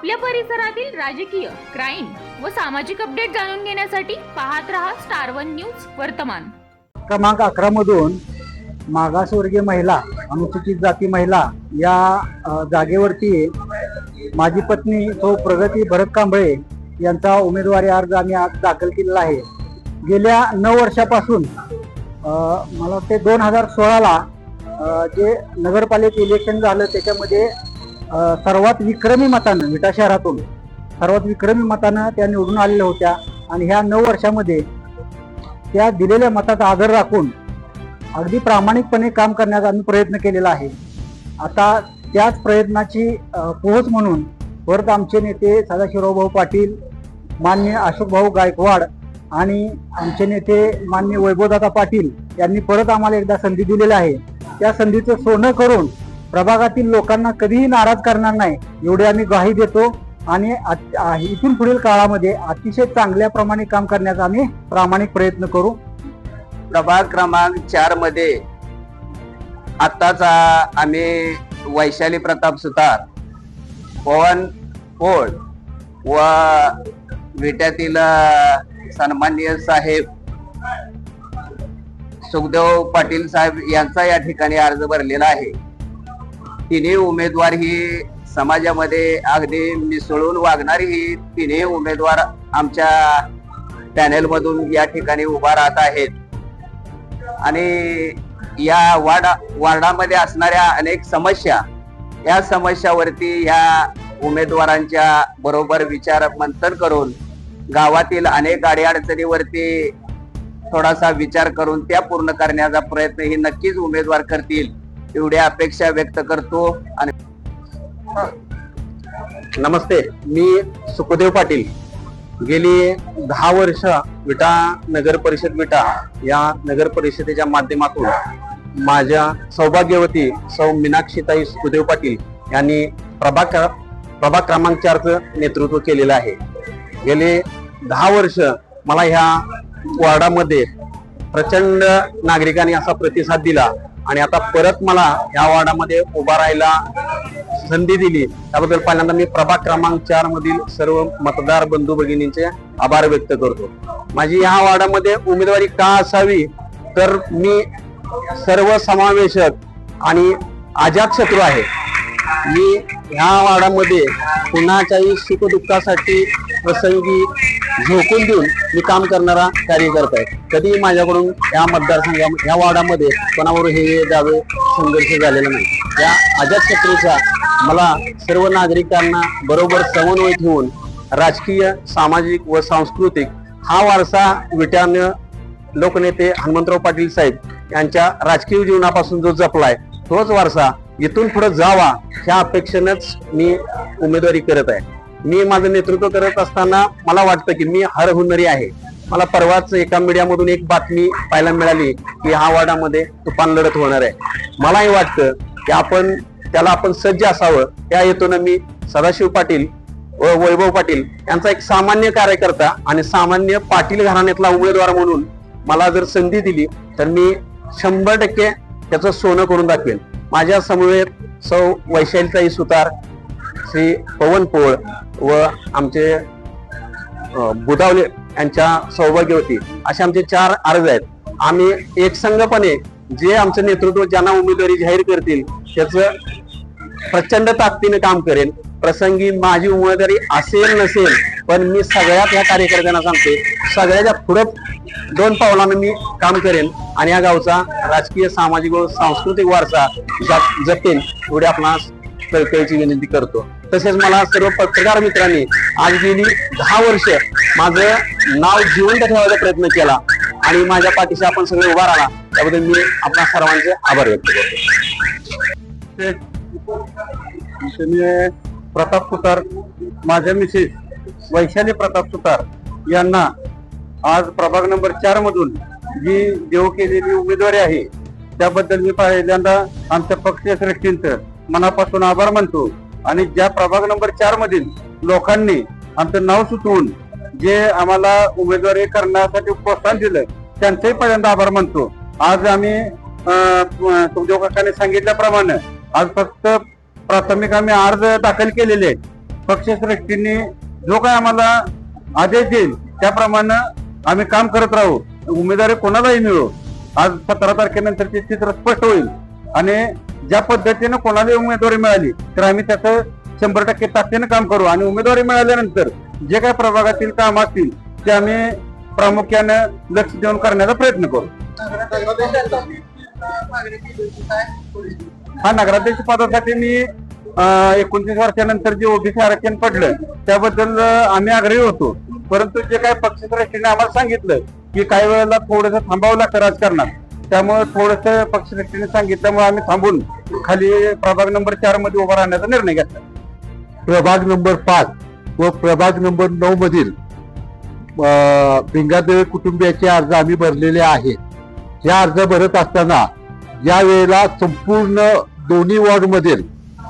आपल्या परिसरातील राजकीय क्राईम व सामाजिक अपडेट जाणून घेण्यासाठी पाहत रहा स्टार वन न्यूज वर्तमान. क्रमांक अकरा मधून मागासवर्गीय महिला अनुसूचित जाती महिला या अ, जागेवरती माझी पत्नी तो प्रगती भरत कांबळे यांचा उमेदवारी अर्ज आम्ही आज दाखल केलेला आहे. गेल्या नऊ वर्षापासून अ, मला वाटते दोन हजार सोळाला जे नगरपालिका इलेक्शन झालं त्याच्यामध्ये सर्वात विक्रमी मतानं विटा शहरातून सर्वात विक्रमी मतानं त्या निवडून आलेल्या होत्या. आणि ह्या नऊ वर्षामध्ये त्या दिलेल्या मताचा आदर राखून अगदी प्रामाणिकपणे काम करण्याचा आम्ही प्रयत्न केलेला आहे. आता त्याच प्रयत्नाची पोहोच म्हणून परत आमचे नेते सदाशिवराव भाऊ पाटील मान्य अशोकभाऊ गायकवाड आणि आमचे नेते मान्य वैभवदादा पाटील यांनी परत आम्हाला एकदा संधी दिलेली आहे. त्या संधीचं सोनं करून प्रभागातील लोकांना कधीही नाराज करणार नाही. एवढी आम्ही ग्वाही देतो. आणि इथून पुढील काळामध्ये अतिशय चांगल्या प्रमाणे काम करण्याचा आम्ही प्रामाणिक प्रयत्न करू. प्रभाग क्रमांक चारमध्ये आत्ताचा आम्ही वैशाली प्रताप सुतार पवन पोळ व विट्यातील सन्मान्य साहेब सुखदेव पाटील साहेब यांचा या ठिकाणी अर्ज भरलेला आहे. तिन्ही उमेदवार ही समाजामध्ये अगदी मिसळून वागणारी ही तिन्ही उमेदवार आमच्या पॅनेल मधून या ठिकाणी उभा राहत आहेत. आणि या वार्ड वार्डामध्ये असणाऱ्या अनेक समस्या या समस्यावरती या उमेदवारांच्या बरोबर विचार मंथन करून गावातील अनेक अडीअडचणीवरती थोडासा विचार करून त्या पूर्ण करण्याचा प्रयत्न ही नक्कीच उमेदवार करतील. एवढ्या अपेक्षा व्यक्त करतो आणि नमस्ते मी सुखदेव पाटील. गेली दहा वर्ष विटा नगर परिषद विटा या नगर परिषदेच्या माध्यमातून माझ्या सौभाग्यवती सौ मीनाक्षीताई सुखदेव पाटील यांनी प्रभाग प्रभाग क्रमांक चारचं नेतृत्व केलेलं आहे. गेले दहा वर्ष मला ह्या वॉर्डामध्ये प्रचंड नागरिकांनी असा प्रतिसाद दिला आणि आता परत मला या वार्डामध्ये उभा राहायला संधी दिली. त्याबद्दल पहिल्यांदा मी प्रभाग क्रमांक चार मधील सर्व मतदार बंधू भगिनींचे आभार व्यक्त करतो. माझी या वार्डामध्ये उमेदवारी का असावी? तर मी सर्व समावेशक आणि अजात शत्रू आहे. मी ह्या वार्डामध्ये कुणाच्याही सुखदुःखासाठी प्रसंगी झोकून देऊन मी काम करणारा कार्यकर्ता आहे. कधीही माझ्याकडून या मतदारसंघा या वार्डामध्ये कोणावर हे हे जावे संघर्ष झालेला नाही. या अजात शत्रूचा मला सर्व नागरिकांना बरोबर समन्वय ठेवून राजकीय सामाजिक व सांस्कृतिक हा वारसा विट्यानं लोकनेते हनुमंतराव पाटील साहेब यांच्या राजकीय जीवनापासून जो जपलाय तोच वारसा इथून पुढे जावा ह्या अपेक्षेनंच मी उमेदवारी करत आहे. मी माझं नेतृत्व करत असताना मला वाटतं की मी हर हुनरी आहे. मला परवाच एका मीडियामधून एक बातमी पाहायला मिळाली की हा वार्डामध्ये तुफान लढत होणार आहे. मलाही वाटतं की आपण त्याला आपण सज्ज असावं. त्या हेतून मी सदाशिव पाटील व वैभव पाटील यांचा एक सामान्य कार्यकर्ता आणि सामान्य पाटील घराण्यातला उमेदवार म्हणून मला जर संधी दिली तर मी शंभर टक्के त्याचं सोनं करून दाखवेन. माझ्या समवेत सौ वैशालीताई सुतार श्री पवन पोळ व आमचे बुधावले यांच्या सौभाग्यवती असे आमचे चार अर्ज आहेत. आम्ही एकसंघपणे जे आमचं नेतृत्व ज्यांना उमेदवारी जाहीर करतील त्याचं प्रचंड ताकदीने काम करेन. प्रसंगी माझी उमेदवारी असेल नसेल पण मी सगळ्यात या कार्यकर्त्यांना सांगते सगळ्याच्या पुढं दोन पावलानं मी काम करेन आणि या गावचा राजकीय सामाजिक व सांस्कृतिक वारसा जप- जपेन. एवढे आपणास कळकळीची विनंती करतो. तसेच मला सर्व पत्रकार मित्रांनी आज गेली दहा वर्ष माझं नाव जिवंत ठेवायचा प्रयत्न केला आणि माझ्या पाठीशी आपण सगळे उभा राहा त्याबद्दल मी आपणा सर्वांचे आभार व्यक्त करतो. मी प्रताप सुतार माझ्या मिसेस वैशाली प्रताप सुतार यांना आज प्रभाग नंबर चार मधून जी देव केलेली उमेदवारी आहे त्याबद्दल मी पहिल्यांदा आमच्या पक्षश्रेष्ठींचं मनापासून आभार मानतो. आणि ज्या प्रभाग नंबर चार मधील लोकांनी आमचं नाव सुचवून जे आम्हाला उमेदवारी करण्यासाठी प्रोत्साहन दिलं त्यांचंही पहिल्यांदा आभार मानतो. आज आम्ही अं, सुखदेव काकाने सांगितल्याप्रमाणे आज फक्त प्राथमिक आम्ही अर्ज दाखल केलेले आहेत. पक्षश्रेष्ठींनी जो काय आम्हाला आदेश देईल त्याप्रमाणे आम्ही काम करत राहू. उमेदवारी कोणालाही मिळू. आज सतरा तारखेनंतरचे चित्र स्पष्ट होईल. आणि ज्या पद्धतीनं कोणालाही उमेदवारी मिळाली तर आम्ही त्याचं शंभर टक्के ताकदीनं काम करू. आणि उमेदवारी मिळाल्यानंतर जे काय प्रभागातील काम असतील ते आम्ही प्रामुख्यानं लक्ष देऊन करण्याचा प्रयत्न करू. हा नगराध्यक्ष पदासाठी मी एकोणतीस वर्षानंतर जे ओबीसी आरक्षण पडलं त्याबद्दल आम्ही आग्रही होतो. परंतु जे काही पक्षश्रेष्ठीने आम्हाला सांगितलं की काही वेळेला थोडस थांबावं लागतं राजकारणात. त्यामुळे थोडस पक्षश्रेष्ठीने सांगितल्यामुळे आम्ही थांबून खाली प्रभाग नंबर चारमध्ये उभा राहण्याचा निर्णय घेतला. प्रभाग नंबर पाच व प्रभाग नंबर नऊ मधील भिंगादेवी कुटुंबियाचे अर्ज आम्ही भरलेले आहेत. या अर्ज भरत असताना या वेळेला संपूर्ण दोन्ही वॉर्ड मधील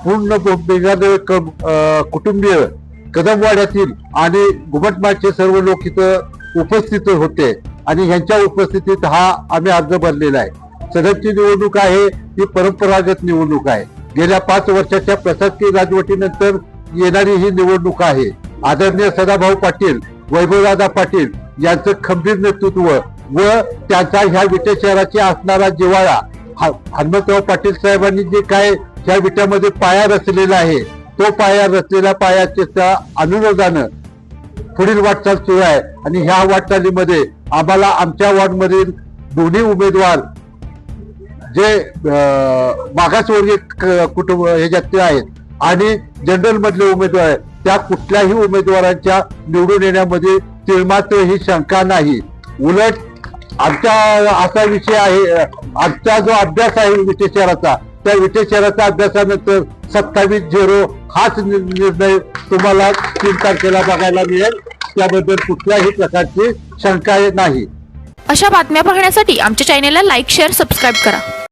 पूर्ण भिंगादेवे क- कुटुंबीय कदमवाड्यातील आणि घुमटमाचे सर्व लोक इथं उपस्थित होते आणि ह्यांच्या उपस्थितीत हा आम्ही अर्ज भरलेला आहे. सदरची निवडणूक आहे ही परंपरागत निवडणूक आहे. गेल्या पाच वर्षाच्या प्रशासकीय राजवटीनंतर येणारी ही निवडणूक आहे. आदरणीय सदाभाऊ पाटील वैभवदादा पाटील यांचं खंबीर नेतृत्व व त्यांचा ह्या विटे शहराची असणारा जिव्हाळा हा- हनुमंतराव पाटील साहेबांनी जे काय ह्या विट्यामध्ये पाया रचलेला आहे तो पाया रचलेल्या पायाच्या अनुरोधानं पुढील वाटचाल सुरू आहे. आणि ह्या वाटचालीमध्ये आम्हाला आमच्या वॉर्डमधील दोन्ही उमेदवार जे अं, मागासवर्गीय कुटुंब कुटुंब ह्याच्यातले आहेत आणि जनरल मधले उमेदवार आहेत त्या कुठल्याही उमेदवारांच्या निवडून येण्यामध्ये तिळमात्र ही शंका नाही. उलट आमचा असा विषय आहे आमचा जो अभ्यास आहे विटेशराचा त्या विटेशराच्या अभ्यासानंतर सत्तावीस झिरो हाच निर्णय तुम्हाला तीन तारखेला बघायला मिळेल. त्याबद्दल कुठल्याही प्रकारची शंका नाही. अशा बातम्या पाहण्यासाठी आमच्या चॅनेलला लाईक शेअर सबस्क्राईब करा.